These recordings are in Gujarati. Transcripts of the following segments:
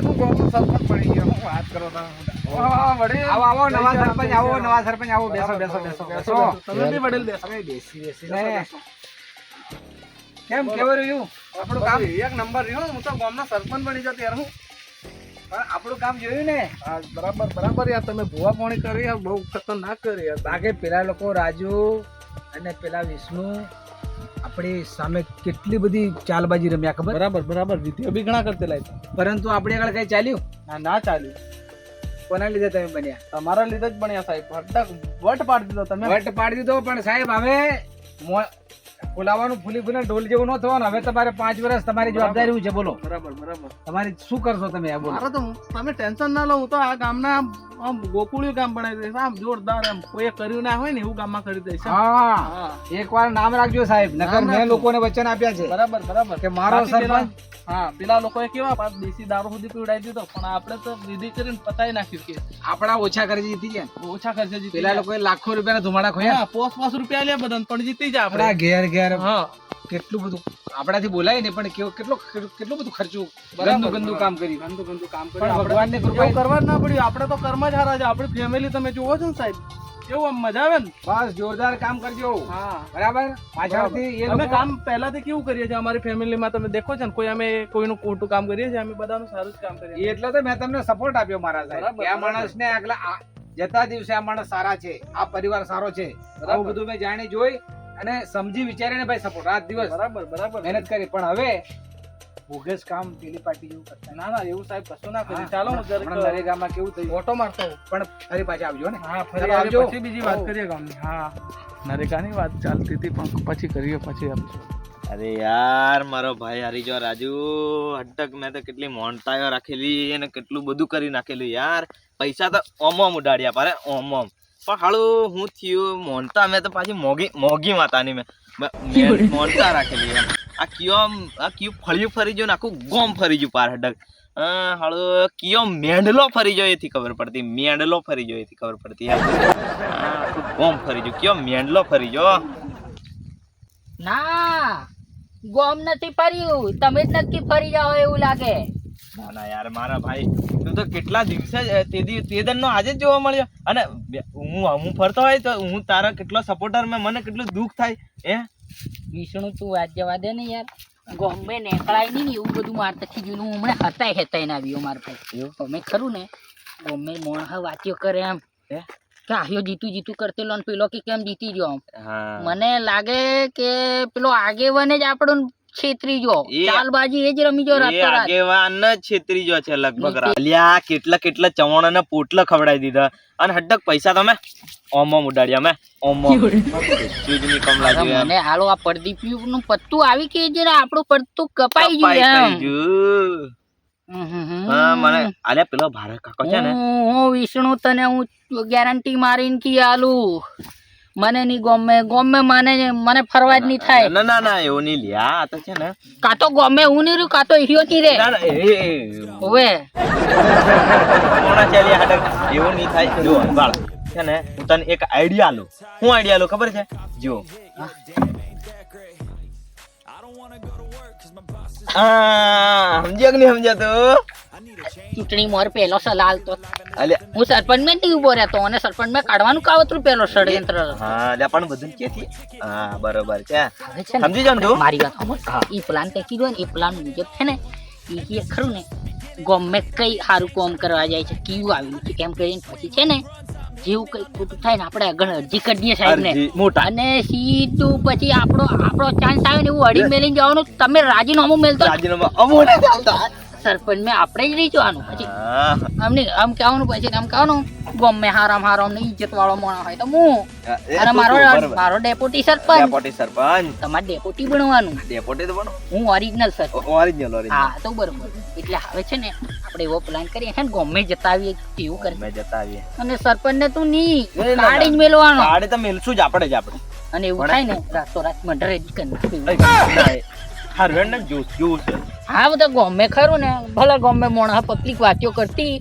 આપણે તું ગામનો સરપંચ બની ગયો. હું વાત કરો તમે આવો આવો નવા સરપંચ આવો નવા સરપંચ આવો બેસો બેસો બેસો બેસો, બેસો. બેસો. તમે બી વડીલ બેસો. તમે બેસી બેસીને કેમ કેવું રહ્યું? આપણું કામ? એક નંબર રહ્યો. હું તો ગામનો સરપંચ બની ગયો યાર હું. પણ આપણું કામ જોયું ને? હા, બરાબર બરાબર યાર. તમે ભૂવા પાણી કરી યાર બહુ ખતરનાક કરી યાર. બાકી પેલા લોકો રાજુ અને પેલા વિષ્ણુ આપણી સામે કેટલી બધી ચાલબાજી રમ્યા ખબર? બરાબર બરાબર. વિધિઓ બી ઘણા કરતે લાગ્યા પરંતુ આપણે આગળ કઈ ચાલ્યું? ના ના ચાલ્યું. કોના લીધે તમે બન્યા? તમારા લીધે જ બન્યા સાહેબ. વટ પાડી દીધો તમે. વટ પાડી દીધો પણ સાહેબ હવે મો- ફુલાવાનું ફૂલી ઢોલ જેવું ન થવાનું. હવે તમારે પાંચ વર્ષ તમારી જવાબદારી છે? બોલો. બરાબર બરાબર. તમારી શું કરશો તમે? આ બોલો. તો તમે ટેન્શન ના લો હું તો આ ગામના આમ ગોકુળિયું ગામ બનાવી દઈશ. આમ જોરદાર એમ. કોઈએ કર્યું ના હોય ને એવું ગામમાં કરી દઈશ હા. એકવાર નામ રાખજો સાહેબ. નકર મેં લોકોને વચન આપ્યા છે. બરાબર બરાબર. કે મારો સરપંચ હા પેલા લોકોએ કેવા પાછ દેશી દારૂ સુધી પીવડાવી દીધો. પણ આપણે તો વિધિ કરીને પતાવી નાખ્યું કે આપણા ઓછા કરી જીતી જાય ઓછા ખર્ચે જીતી પેલા લોકો લોકોએ લાખો રૂપિયાના ધુમાડા ખોયા. પોસ પોસ રૂપિયા લે બધા પણ જીતી જાય આપણા. ઘેર ઘેર હા. કેટલું બધું? આપણાથી બોલાય ને પણ કેવું કેટલો કેટલું બધું ખર્ચું? ગંદુ ગંદુ કામ કર્યું ગંદુ ગંદુ કામ કર્યું ભગવાનની કૃપાએ- કરવા જ ના પડ્યું. આપણે તો કર્મ જ હારા છે. આપણી ફેમિલી તમે જુઓ છો ને સાહેબ. કેવું આમ મજા આવે ને? બસ જોરદાર કામ કરજો. હા. બરાબર? પાછળથી અમે કામ પહેલાથી કેવું કરીએ છીએ? અમારી ફેમિલીમાં તમે દેખો છો ને કોઈ અમે કોઈનું ખોટું કામ કરીએ છીએ અમે બધાનું સારું જ કામ કરીએ છીએ. એટલે તો મેં તમને સપોર્ટ આપ્યો મારા સાહેબ. આ. માણસને આગલા જતા દિવસે આ માણસ સારા છે આ પરિવાર સારો છે. આવું બધું મેં જાણી જોઈ. અને સમજી વિચારીને ભાઈ સપોર્ટ રાત દિવસ બરાબર બરાબર. મહેનત કરી. પણ હવે બોગસ કામ પેલી પાર્ટી જેવું કરતા ના ના એવું સાહેબ કશું ના કરી ચાલો હું જરીક નરેગામાં કેવું થયું? ઓટો મારતો પણ ફરી પાછા આવજો ને. હા ફરી આવજો. પછી બીજી વાત કરીએ ગામની. હા. નરેગાની વાત ચાલતી હતી પણ પછી કરીએ પછી આપશું. અરે યાર મારો ભાઈ હારી જો રાજુ. અટક મેં તો કેટલી મોનતાયો રાખેલી અને કેટલું બધું કરી નાખેલું યાર. પૈસા તો ઓમ ઓમ ઉડાડ્યા પારે ઓમ ઓમ પણ હાળું હું થયું મોનતા મેં તો પાછી મોગી મોગી માતાની મેં. મોનતા રાખેલી આ કયો આ કયું ફળિયું ફરી ગયું ને આખું ગોમ ફરી ગયું પાર હડક. હાળો કિયો મેંડલો ફરી ગયો એથી ખબર પડતી મેંડલો ફરી ગયો એથી ખબર પડતી આખું ગોમ ફરી ગયું. કયો મેંડલો ફરી ગયો? ના ગોમ નથી ફર્યું. તમે જ નક્કી ફરી જાઓ એવું લાગે. ના ના યાર મારા ભાઈ તું તો કેટલા દિવસે તે દી તે દનનો આજે જ જોવા મળ્યો. અને હું હું ફરતો હોય તો હું તારા કેટલો સપોર્ટર મેં મને કેટલું દુઃખ થાય હે? વિષ્ણુ તું વાત જવા દે ને યાર. ગોમ્બે નેકળાય નહીં ને એવું બધું માર તખી ગયું હું હમણાં હતાય હેતાય ના આવ્યો મારા ભાઈ. એવું? તમે ખરું ને ગોમ્બે મોણ વાંચ્યો વાત્યો કરે એમ. હે? કે આયો જીતું જીતું કરતેલો ને પેલો કે કેમ જીતી ગયો આમ. મને લાગે કે પેલો આગેવાને જ આપણો ચાલબાજી એ જ આગેવાન છે લગભગ કેટલા કેટલા ચવાણા ને પોટલા ખવડાવી દીધા. અને હડક પૈસા તમે? ઓમ ઓમ ઉડાડ્યા મેં. ઓમ ઓમ ચીજની કમલા અરે મને હાલો આ પરદીપ્યું નું પત્તું આવી કે જે આપણું પડતું કપાઈ ગયું મને અરે પેલો ભારત કાકો છે ને. હું હું વિષ્ણુ તને હું ગેરંટી મારીને કી આલું મને નહીં ગમે. ગમે મને મને ફરવા જ નહીં થાય. ના ના ના એવું નહીં લ્યા. આ તો છે ને. કાં તો ગમે હું નહીં રહ્યું કાં તો હીરો નહીં રે. હવે. કોણા ચાલી હડક. એવું નહીં થાય. જો બાળ છે ને હું તને એક આઈડિયા લો હું આઈડિયા લો ખબર છે? જો સમજ્યા કે નહીં સમજ્યા તું? ચૂંટણી મોર પહેલો સલાહ તો હું સરપંચ મેં નહીં ઊભો રહેતો અને સરપંચમાં કાઢવાનું કાવતરું પહેલો ષડયંત્ર હા પણ બધું ક્યાંથી હા બરોબર છે. છે સમજી ને તું? મારી વાત સાંભળ. એ પ્લાન તે કીધું ને એ પ્લાન મુજબ છે ને એ કે ખરું ને ગમે કઈ સારું કોમ કરવા જાય છે કેવું આવ્યું છે કેમ કરીને પછી છે ને જેવું કઈ ખોટું થાય ને આપણે આગળ અરજી કરીએ સાહેબ ને મોટા. અને સીધું પછી આપણો આપણો ચાન્સ આવે ને એવું અડી મેલીને જવાનું તમે રાજીનામું મેલતો. રાજીનામા અમોને ચાલતા. સરપંચ મેં આપણે જ રહી જવાનું. પછી હા. આમ કહેવાનું પછી આમ કહેવાનું ગમે હારામ હારામ ને ઇજ્જત વાળો મોણા હોય તો હું. અને મારો બરોબર. મારો ડેપ્યુટી સરપંચ. ડેપોટી સરપંચ. તમારે ડેપ્યુટી બનવાનું. ડેપોટી તો બનો. હું ઓરિજિનલ સર ઓરિજિનલ ઓરિજિનલ હા તો બરોબર. એટલે હવે છે ને આપણે એવો પ્લાન કરીએ છે ને ગમે જતા આવીએ તેવું કરે મેં જતા આવીએ અને સરપંચ ને તું ની. કાઢી જ મેલવાનો. ગાડી તો મેલશું જ આપણે જ આપણે. અને એવું થાય ને રાતોરાત મંડરે જ કરી નાખ્યું. ના, ને જોશ જોશ હા તો ગમે ખરું ને. ભલે ગમે મોણા પબ્લિક વાતો કરતી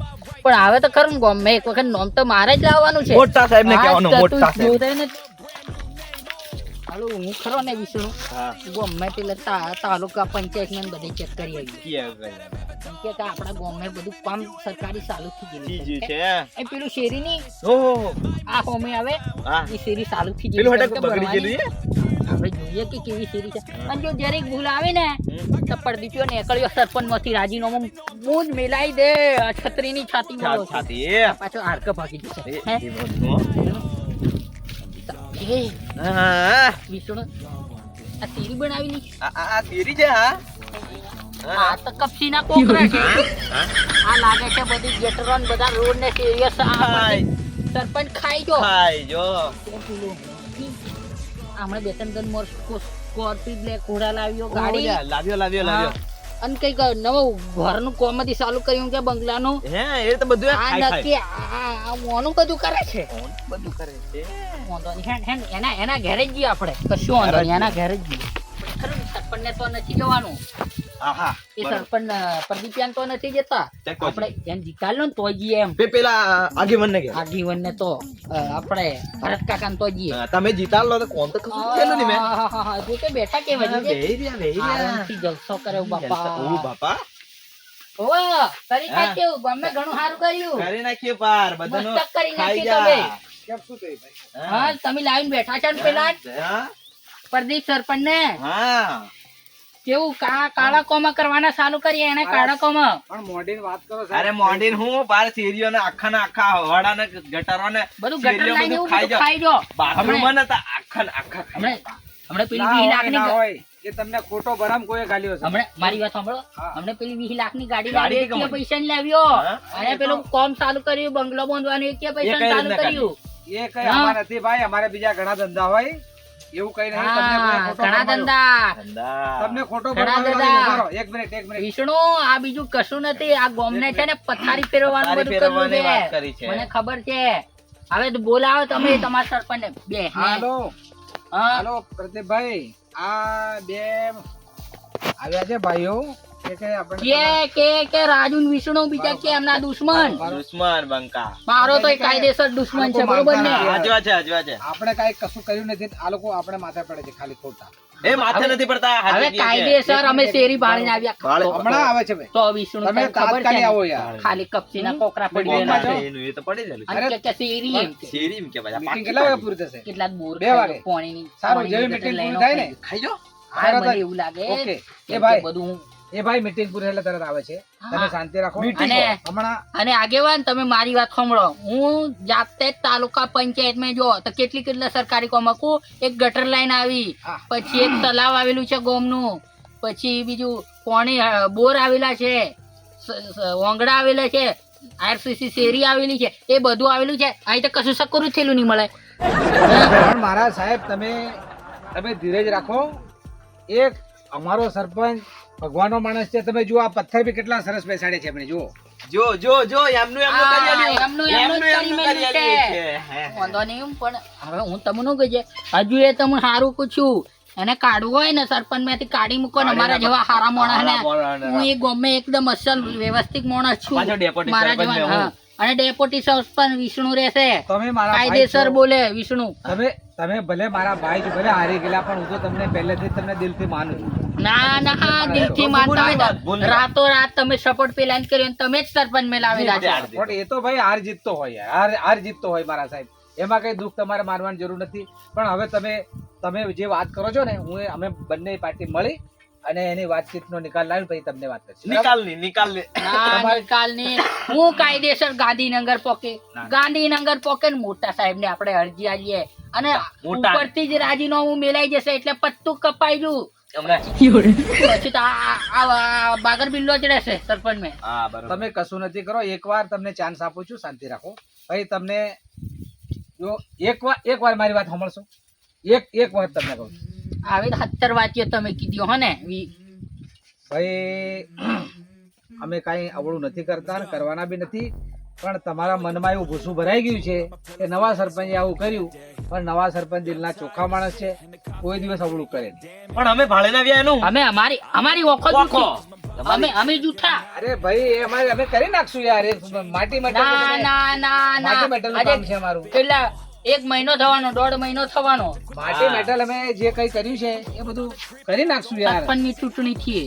પણ આવે તો ખરું ને ગમે. એક વખત નોમ તો મારે જ લાવવાનું છે. મોટા સાહેબ ને કહેવાનું મોટા સાહેબ. ને હાલો હું ખરો ને વિષ્ણુ ગમે પેલા તા તાલુકા પંચાયત ને બધે ચેક કરી આવી. કી આપણા ગમે બધું કામ સરકારી ચાલુ થઈ ગયું છે. એ પેલું શેરીની ઓહો. આ હોમે આવે. એ શેરી ચાલુ થઈ પેલું ગયેલી એક એવી શેરી છે. અને જો જરીક ભૂલ આવે ને. તો પડદીપ્યો નીકળ્યો સરપંચમાંથી રાજીનામું હું જ મેલાઈ દે આ છત્રીની છાતી મારો છાતી પાછો હાડકં ભાગી જશે. વિષ્ણુ આ શેરી બનાવી આ આ આ છે હા? આ તો કપસીના કોકરા છે. આ લાગે છે બધી ગેટરો ને બધા રોડ ને સિરિયસ સરપંચ ખાઈ જો. ખાય જો. હમણાં બે ત્રણ મોર સ્કોર્પી બ્લેક ઘોડા લાવ્યો ગાડી. લાવ્યો લાવ્યો લાવ્યો. અને કંઈક નવું ઘરનું કોમેડી ચાલુ કર્યું કે બંગલાનું? હે એ તો બધું આ નક્કી આ મોનું બધું કરે છે. બધું કરે છે. વાંધો હેન- હેન એના એના ઘરે જ જઈએ આપણે. કશું વાંધો એના ઘરે જ જઈએ. ખરું સરપંચને તો નથી જવાનું. એ સરપંચ પ્રદીપ્યાન તો નથી જતા. આપણે એમ જીતાડલો ને તો જઈએ એમ. પેલા આગેવાન ને કે ને તો આપણે ભરત કાકા તો જઈએ તમે જીતાડ તો કોણ તો કશું કેલું મેં. તું તો બેઠા કે વધી જાય. બેહી રહ્યા બેહી રહ્યા. આરામથી જલસો કર્યો ઓ બાપા. બાપા કરી નાખ્યું. ગમે ઘણું સારું કર્યું. કરી નાખીએ પાર બધાનો કરી નાખ્યું તમે. કેમ શું થયું ભાઈ? હા તમે લાવીને બેઠા છો ને પેલા પ્રદીપ સરપંચ ને હા. કેવું? કાળા કોમા કરવાના ચાલુ કરીએ એને કાળા કોમા? પણ મોઢીની વાત કરો અરે મોડીન હું? પાર શેરીઓ ને આખા ને આખા હવાડા ને ગટરો ને બધું ગટર લાઈને એવું બધું ખાઈ જો બાથરૂમમાં નતા આખા ને આખા હમણે હમણે પેલી ના વીસ હોય, લાખની ના ગા- હોય એ તમને ખોટો ભરમ કોઈ ગાલ્યો છે. હમણે મારી વાત સાંભળો. હમણે પેલી વીસ લાખની ગાડી લાવી પૈસા ની લાવ્યો અને પેલું કોમ ચાલુ કર્યું બંગલો બાંધવાનું એકય પૈસા ચાલુ કર્યું. એ કઈ અમારે નથી ભાઈ અમારે બીજા ઘણા ધંધા હોય. એવું કઈ નહીં ઘણા ધંધા. તમને ખોટો. એક મિનિટ એક મિનિટ. વિષ્ણુ આ બીજું કશું નથી. આ ગોમને છે ને પથારી ફેરવવાનું બધું કરવું છે. મને ખબર છે. હવે તો બોલાવો તમે તમારા સરપંચ બે હાલો. હાલો પ્રદીપભાઈ આ બે આવ્યા છે ભાઈઓ. કે કે કે રાજુ વિષ્ણુ બીજા કે એમના દુશ્મન. દુશ્મન બંકા. મારો તો એ કાયદેસર દુશ્મન છે બરોબર ને? આજવા છે આજવા છે. આપણે કઈ કશું કર્યું નથી આ લોકો આપણે માથે પડે છે ખાલી ખોટા. એ માથે નથી પડતા હવે. કાયદેસર અમે શેરી ભાળીને આવ્યા. હમણાં આવે છે તો વિષ્ણુ તમે ખબર છે આવો યાર. ખાલી કપચીના કોકરા પડી. એનું એ તો પડી ગયેલું છે. કે કે શેરી એમ શેરી એમ કે ભાઈ, મીટિંગ કેટલા વાગે પૂરી થશે? કેટલાક બોર બે વાગે. પાણીની સારું જેવી મીટિંગ પૂરી થાય ને? ખાઈ જો હા, તરત એવું લાગે ઓકે. એ ભાઈ. બધું એ ભાઈ મિટિંગ પૂરી એટલે તરત આવે છે. તમે શાંતિ રાખો. અને- હમણાં અને આગેવાન તમે મારી વાત સાંભળો. હું જાતે જ તાલુકા પંચાયતમાં જો તો કેટલી કેટલા સરકારી કામ કહું એક ગટર લાઈન આવી. પછી એક તલાવ આવેલું છે ગોમનું. પછી બીજું પોણી બોર આવેલા છે. ઓંગડા આવેલા છે. આરસીસી શેરી આવેલી છે. એ બધું આવેલું છે. અહીં તો કશું સકરું થયેલું નહીં મળે. મારા સાહેબ તમે તમે ધીરજ રાખો. એક અમારો સરપંચ ભગવાનનો માણસ છે. તમે જુઓ આ પથ્થર બી કેટલા સરસ બેસાડે છે. એમણે જુઓ. જો જો જો એમનું એમનું કરી એમનું એમનું છે. વાંધો નહીં પણ હવે હું તમને કહીએ. હજુ એ તમને સારું પૂછ્યું એને કાઢવું હોય ને સરપંચમાંથી કાઢી મૂકો ને મારા જેવા હારા માણસ ને. હું એ ગમે એકદમ અસલ વ્યવસ્થિત માણસ છું. મારા જેવા. અને ડેપ્યુટી સરપંચ વિષ્ણુ રહેશે. તમે મારા કાયદેસર બોલે વિષ્ણુ. તમે તમે ભલે મારા ભાઈ છો ભલે હારી ગયેલા પણ હું તો તમને પહેલેથી તમને દિલથી માનું છું. ના ના દિલથી માનતા. રાતો રાત તમે સપોર્ટ પેલા કર્યો તમે જ સરપંચ મેલાવેલા છે પણ એ તો ભાઈ હાર જીત તો હોય હાર હાર જીત તો હોય મારા સાહેબ. એમાં કઈ દુઃખ તમારે મારવાની જરૂર નથી. પણ હવે તમે તમે જે વાત કરો છો ને હું અમે બંને પાર્ટી મળી અને એની વાતચીતનો નિકાલ લાવી પછી તમને વાત કરીશું. બરાબર? નિકાલની નિકાલની. ના નિકાલની હું કાયદેસર ગાંધીનગર પોકે ગાંધીનગર પોકે મોટા સાહેબ ને આપણે અરજી આલીએ. અને મોટા. ઉપરથી જ રાજીનામું મેલાઈ જશે એટલે પત્તું કપાઈ જુ. હમણાં પછી તો આ- આ આ બાગર બિલ્લો જ રહેશે સરપંચ મેં તમે કશું નથી કરો એકવાર તમને ચાન્સ આપું છું શાંતિ રાખો. ભાઈ તમને જો એકવાર એકવાર મારી વાત સાંભળશો. એક એક વખત તમને કહું આવી હત્તર વાંચ્યો તમે કીધું હો ને ભાઈ અમે કાંઈ અવળું નથી કરતા કરવાના બી નથી. પણ તમારા મનમાં એવું ભૂસું ભરાઈ ગયું છે કે નવા સરપંચે આવું કર્યું પણ નવા સરપંચ દિલના ચોખ્ખા માણસ છે કોઈ દિવસ અવળું કરે પણ અમે ભાડે ના વ્યા એનું. અમે અમારી અમારી ઓખો. ઓખો. અમે અમે જૂઠા. અરે ભાઈ એ અમારે અમે કરી નાખશું યાર માટી ના માટે ના ના ના. માટી મેટલનું કામ છે અમારું. પેલા એક મહિનો થવાનો દોઢ મહિનો થવાનો. માટી મેટલ અમે જે કઈ કર્યું છે એ બધું કરી નાખશું યાર. સરપંચની ચૂંટણી થી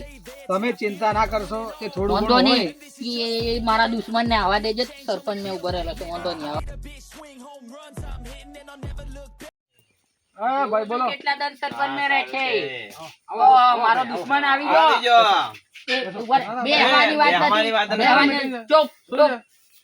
તમે ચિંતા ના કરશો એ થોડું વાંધો નહીં. એ મારા દુશ્મન ને આવા દેજે સરપંચ ને ઊભો રહેલો છે વાંધો નહીં આવા. હા ભાઈ બોલો. કેટલા દર સરપંચ ને રહે છે? ઓ, મારો દુશ્મન આવી ગયો. બે વાત નથી. ચૂપ, ચૂપ.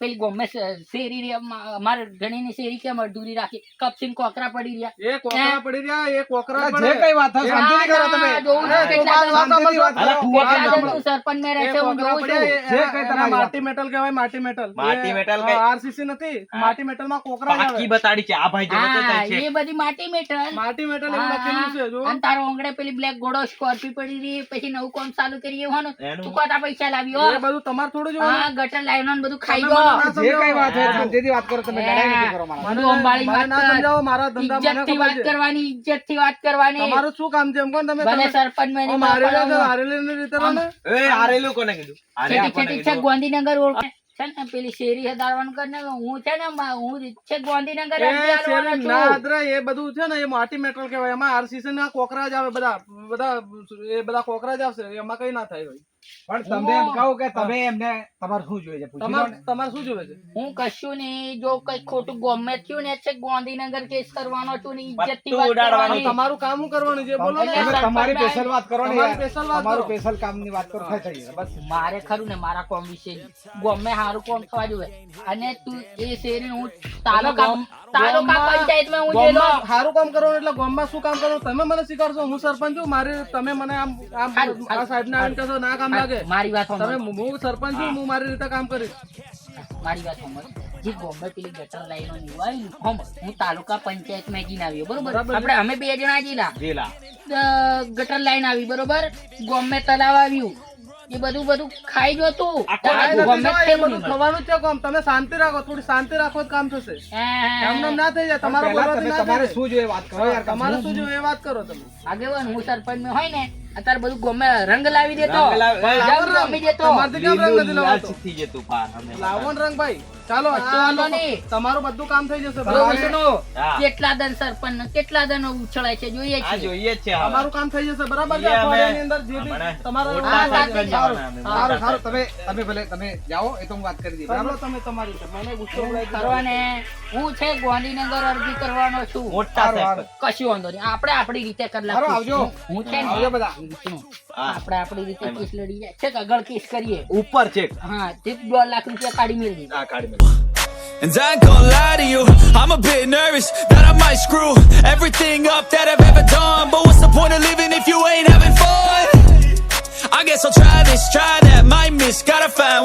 પેલી ગોમે શેરી રી અમા- અમારે ઘણીની શેરી કેમ અડધૂરી રાખી? કપસીન કોકરા પડી રહ્યા. એ કોકરા પડી રહ્યા એ કોકરા જે કઈ વાત કરો તમે. છું એ, કેટલા તું વાત- દર- વાત- વાત- અલા, તું વાત કેટલા ના દર કરો. તું સરપંચ મે રહે છે હું જોઉં છું. જે કઈ તમે માટી મેટલ કહેવાય માટી મેટલ. માટી મેટલ કઈ? આરસીસી નથી માટી મેટલમાં કોકરા આવે પાકી બતાડી છે આ ભાઈ જેવો તો છે. એ બધી માટી મેટલ. માટી મેટલ એવું લખેલું છે જો અને તારો ઓંગળે પેલી બ્લેક ઘોડો સ્કોર્પી પડી રહી પછી નવું કોમ ચાલુ કરી હોવાનું તું કોટા પૈસા લાવ્યો એ બધું તમારે થોડું જો હા ગટર લાઈનો ને બધું ખાઈ તમે ગયો જે કઈ વાત હોય શાંતિથી વાત કરો તમે લડાઈ નથી કરો મારા મને બધું અંબાડી ના સમજાવો મારા ધંધા મને ઇજ્જત વાત કરવાની ઇજ્જત વાત કરવાની. તમારું શું કામ છે એમ કોણ તમે સરપંચમાં ઓ, એની મારેલા બાપાનો રીતે ને. એ હારેલું કોને કીધું? હારે? ગાંધીનગર ઓળખે. છે ને પેલી શેરી હદારવાનું ને હું છે ને હું છે ગાંધીનગર. ના એ બધું છે ને એ માટી મેટલ કહેવાય. એમાં આરસીસી ના કોકરા જ આવે બધા બધા એ બધા કોકરા જ આવશે. એમાં કઈ ના થાય ભાઈ પણ તમે એમ કહો કે તમે એમને તમારે શું જોઈએ છે? તમારે શું જોઈએ છે? હું કશું નહીં જો કઈ ખોટું ગમે થયું ને છે ગાંધીનગર કેસ કરવાનો છું ને ઇજ્જતથી ઉડાડવાની. તમારું કામ શું કરવાનું? છે બોલો ને. તમે તમારી સ્પેશિયલ વાત કરો ને તમારી કરો. સ્પેશિયલ કામની વાત કરો થઈ બસ. મારે ખરું ને મારા કોમ વિશે ગમે સારું કોમ થવા જોઈએ અને તું એ શેરી હું તાલુકા ગોમ- તાલુકા ગોમમાં- પંચાયતમાં હું જેલો સારું કામ કરો એટલે ગામમાં શું કામ કરો તમે મને શીખવાડશો હું સરપંચ છું મારે તમે મને આમ આમ આ સાહેબ ને આવીને કહેશો ના કામ લાગે. મારી વાત તમે હું સરપંચ છું હું. મારી રીતે કામ કરીશ. મારી વાત સમજ જે બોમ્બે પેલી ગટર લાઈનો ની હોય ને, હમ, હું તાલુકા પંચાયતમાં જઈને આવ્યો બરોબર? આપણે અમે બે જણા જેલા. ગટર લાઈન આવી બરોબર? ગોમે તલાવ આવ્યું. એ બધું બધું ખાઈ ગયો તું. બધું. છે કામ. તમે શાંતિ રાખો થોડી શાંતિ રાખો કામ થશે. હા, એમ ના થઈ જાય. તમારો તમારે શું જોઈએ વાત કરો યાર તમારે શું જોઈએ એ વાત કરો તમે. આગેવાન હું સરપંચ નો હોય ને અત્યારે બધું ગમે રંગ લાવી દેતો. રંગ લાવી દેતો. કેમ રંગ નથી લવાતો? લાવો રંગ ભાઈ. ચાલો. તમારું બધું કામ થઈ જશે. કેટલા દન સરપંચ કેટલા દન ઉછળાય છે જોઈએ છે જોઈએ છે. તમારું કામ થઈ જશે બરાબર છે? અઠવાડિયાની અંદર જે બી તમારો સારું. સારું તમે તમે ભલે તમે જાઓ એ તો હું વાત કરી દઈ બરાબર? તમે તમારી મને ગુસ્સો કરવાને હું છે ગાંધીનગર અરજી કરવાનો છું. મોટા કશું વાંધો નહીં. આપણે આપણી રીતે કરી સારું, આવજો. હું છે ને આવજો બધા. આપણે આપણી રીતે કેસ લડી જાય. છે કે આગળ કેસ કરીએ? ઉપર છે. હા તે દોઢ લાખ રૂપિયા કાઢી મેળવી. કાઢી And I ain't gonna lie to you, I'm a bit nervous that I might screw everything up that I've ever done. But what's the point of living if you ain't having fun? I guess I'll try this, try that, might miss, gotta find